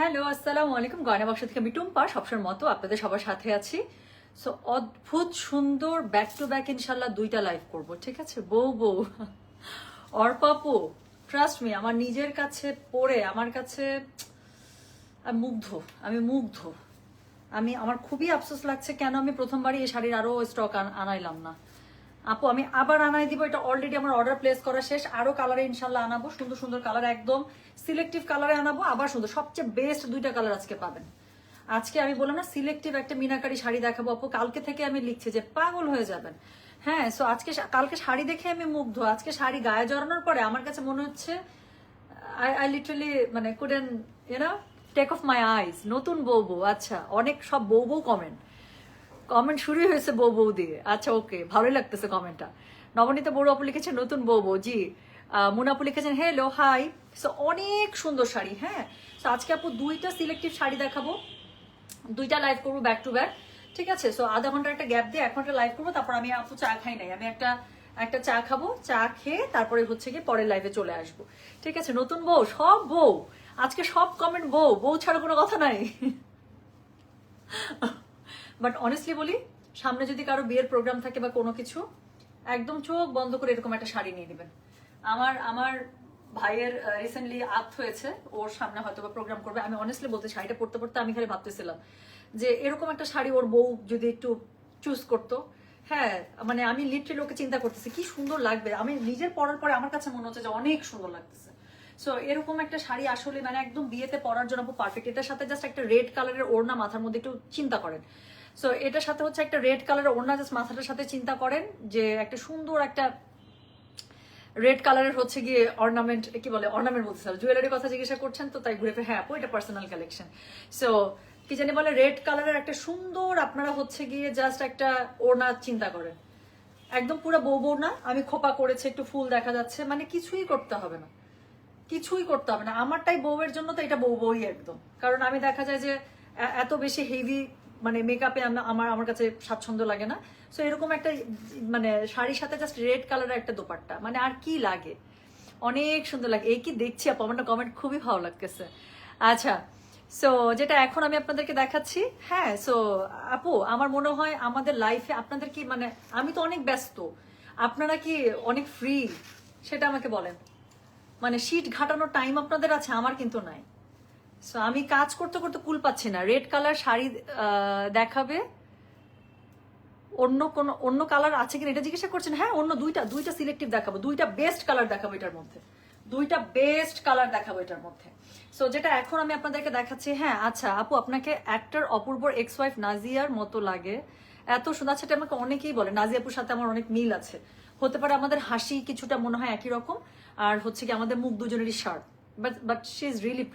Hello, আসসালামু আলাইকুম। গয়না বাক্স থেকে আমি টুম্পা সবসময় মতো আপনাদের সবার সাথে আছি। সো অদ্ভুত সুন্দর ব্যাক টু ব্যাক ইনশাল্লাহ দুইটা লাইভ করব, ঠিক আছে? বউ বউ। অর্পাপু ট্রাস্ট মি আমার নিজের কাছে পড়ে, আমার কাছে আমি মুগ্ধ আমি মুগ্ধ। আমি, আমার খুবই আফসোস লাগছে কেন আমি প্রথমবারই এই শাড়ির আরও স্টক আনাইলাম না। আপু, আমি আবার আনাই দিব, এটা অলরেডি আমার অর্ডার প্লেস করা শেষ। আরও কালারে ইনশাল্লাহ আনাবো, সুন্দর সুন্দর কালার একদম। সিলেক্টিভ কালারে আনাবো, আবার সুন্দর। সবচেয়ে বেস্ট দুইটা কালার আজকে পাবেন। আজকে আমি বললাম না সিলেক্টিভ একটা মিনাকারি শাড়ি দেখাবো। আপু, কালকে থেকে আমি লিখছি যে পাগল হয়ে যাবেন। হ্যাঁ সো আজকে কালকে শাড়ি দেখে আমি মুগ্ধ। আজকে শাড়ি গায়ে জড়ানোর পরে আমার কাছে মনে হচ্ছে আই আই লিটারালি মানে couldn't you know take off my eyes নতুন বউ বউ আচ্ছা অনেক সব বউ বউ কমেন্ট কমেন্ট শুরু হয়েছে বউ বউ দিয়ে। আচ্ছা ওকে ভালোই লাগতেছে কমেন্টটা নবনীতা বড় আপু লিখেছেন নতুন বউ বউ। জি আহ, মুনা আপু লিখেছেন হ্যালো হাই সো অনেক সুন্দর শাড়ি হ্যাঁ? সো আজকে আপু দুইটা সিলেক্টিভ শাড়ি দেখাবো। দুইটা লাইভ করব ব্যাক টু ব্যাক ঠিক আছে? সো আধা ঘণ্টার একটা গ্যাপ দিয়ে এক ঘণ্টা লাইভ করব তারপর আমি আপু চা খাই নাই। আমি একটা একটা চা খাব চা খেয়ে তারপরে হচ্ছে কি পরের লাইভে চলে আসব। ঠিক আছে? নতুন বউ সব বউ। আজকে সব কমেন্ট বউ বউ ছাড়া কোনো কথা নাই। বাট অনেস্টলি বলি, সামনে যদি কারও বিয়ের প্রোগ্রাম থাকে বা কোনো কিছু, একদম চোখ বন্ধ করে এরকম একটা শাড়ি নিয়ে নেবেন। আমার আমার ভাইয়ের রিসেন্টলি আপ হয়েছে, ওর সামনে হয়তো বা প্রোগ্রাম করবে। আমি অনেস্টলি বলতে শাড়িটা পড়তে পড়তে আমি খালি ভাবতেছিলাম যে এরকম একটা শাড়ি ওর বউ যদি একটু চুজ করতো হ্যাঁ মানে আমি লিটারেলি ওকে চিন্তা করতেছি, কি সুন্দর লাগবে। আমি নিজের পরার পরে আমার কাছে মনে হচ্ছে যে অনেক সুন্দর লাগতেছে। সো এরকম একটা শাড়ি আসলে মানে একদম বিয়েতে পরার জন্য পারফেক্ট এটার সাথে জাস্ট একটা রেড কালারের ওড়না মাথার মধ্যে একটু চিন্তা করেন। সো এটার সাথে হচ্ছে একটা রেড কালারের ওড়না জাস্ট মাথাটার সাথে চিন্তা করেন যে একটা সুন্দর একটা রেড কালারের হচ্ছে গিয়ে অর্নামেন্ট কি বলে অর্নামেন্ট বলতে স্যার জুয়েলারির কথা জিজ্ঞাসা করছেন, তো তাই ঘুরে ফিরে হ্যাঁ এটা পার্সোনাল কালেকশন সো কি জানি বলে রেড কালারের একটা সুন্দর আপনারা হচ্ছে গিয়ে জাস্ট একটা ওড়না চিন্তা করেন। একদম পুরো বউ বউ না, আমি খোপা করেছে, একটু ফুল দেখা যাচ্ছে মানে কিছুই করতে হবে না। কিছুই করতে হবে না। আমারটাই বউয়ের জন্য তো এটা বউ বউই একদম। কারণ আমি দেখা যায় যে এত বেশি হেভি মানে মেকআপে আমার আমার কাছে স্বাচ্ছন্দ্য লাগে না। সো এরকম একটা মানে শাড়ির সাথে জাস্ট রেড কালারের একটা দোপাট্টা। মানে আর কি লাগে? অনেক সুন্দর লাগে। এই কি দেখছি আপু? আমার কমেন্ট খুবই ভালো লাগতেছে। আচ্ছা সো যেটা এখন আমি আপনাদেরকে দেখাচ্ছি হ্যাঁ সো আপু, আমার মনে হয় আমাদের লাইফে আপনাদের কি মানে আমি তো অনেক ব্যস্ত। আপনারা কি অনেক ফ্রি সেটা আমাকে বলেন। মানে শীট ঘাটানোর টাইম আপনাদের আছে? আমার কিন্তু নাই। সো আমি কাজ করতে করতে কুল পাচ্ছি না। রেড কালার শাড়ি দেখাবে। অন্য কোন, অন্য কালার আছে কিনা এটা জিজ্ঞাসা করছেন? হ্যাঁ অন্য দুইটা দুইটা সিলেক্টিভ দেখাবো। দুইটা বেস্ট কালার দেখাবো এটার মধ্যে। দুইটা বেস্ট কালার দেখাবো এটার মধ্যে। সো যেটা এখন আমি আপনাদেরকে দেখাচ্ছি হ্যাঁ আচ্ছা আপু, আপনাকে অ্যাক্টর অপূর্বর এক্স ওয়াইফ নাজিয়ার মতো লাগে। এত সুন্দর সেটা আমাকে অনেকেই বলে নাজিয়াপুর সাথে আমার অনেক মিল আছে। হতে পারে আমাদের হাসি কিছুটা মনে হয় একই রকম। আর হচ্ছে কি আমাদের মুখ দুজনেরই sharp but but she is really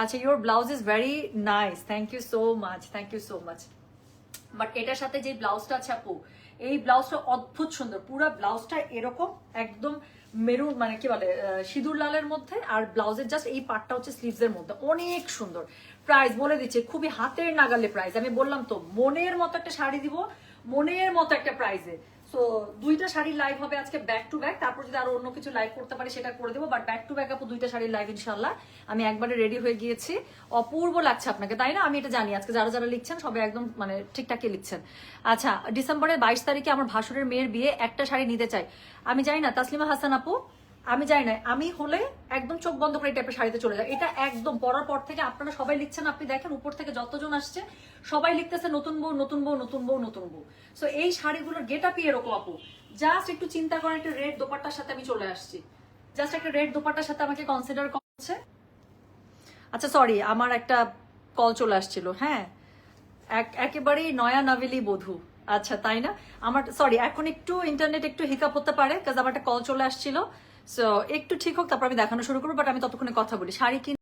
আচ্ছা your blouse is very nice thank you so much thank you so much but এটার সাথে যে ব্লাউজটা আছে আপু, এই ব্লাউজটা অদ্ভুত সুন্দর। পুরো ব্লাউজটা এরকম, একদম মেরুন মানে কি বলে সিঁদুর লালের মধ্যে, আর ব্লাউজের জাস্ট এই পার্টটা হচ্ছে স্লিভস এর মধ্যে। অনেক সুন্দর। প্রাইস বলে দিচ্ছে, খুবই হাতের নাগালে প্রাইস আমি বললাম তো, মনের মতো একটা শাড়ি দিব, মনের মতো একটা প্রাইজে সো দুইটা শাড়ির লাইভ হবে আজকে ব্যাক টু ব্যাক তারপর যদি আরও অন্য কিছু লাইভ করতে পারি সেটা করে দেবো। বাট ব্যাক টু ব্যাক আপু দুইটা শাড়ির লাইভ ইনশাল্লাহ আমি একবারে রেডি হয়ে গিয়েছি। অপূর্ব লাগছে আপনাকে, তাই না? আমি এটা জানি। আজকে যারা যারা লিখছেন, সবাই একদম মানে ঠিকঠাকই লিখছেন। আচ্ছা ডিসেম্বরের বাইশ তারিখে আমার ভাসুরের মেয়ের বিয়ে, একটা শাড়ি নিতে চাই। আমি জানি না, তাসলিমা হাসান আপু? আমি জানি না, আমি হলে একদম চোখ বন্ধ করে এই টাইপের শাড়িতে চলে যায় এটা একদম পরার পর থেকে আপনারা সবাই লিখছেন, আপনি দেখেন উপর থেকে যতজন আসছে, সবাই লিখতেছে নতুন বউ নতুন বউ নতুন বউ নতুন বউ। সো এই শাড়িগুলোর গেট আপই এরকম আপু। জাস্ট একটু চিন্তা করেন, একটা রেড দোপাট্টার সাথে আমি চলে আসছি। জাস্ট একটা রেড দোপাট্টার সাথে আমাকে কনসিডার করছে আচ্ছা সরি আমার একটা কল চলে আসছিল হ্যাঁ? এক- একেবারেই নয়া নাভেলি বধূ। আচ্ছা তাই না? আমার সরি এখন একটু ইন্টারনেট একটু হিকাপ হতে পারে কাজ আমার একটা কল চলে আসছিল। সো একটু ঠিক হোক, তারপর আমি দেখানো শুরু করব বাট আমি ততক্ষণে কথা বলি। শাড়ি কি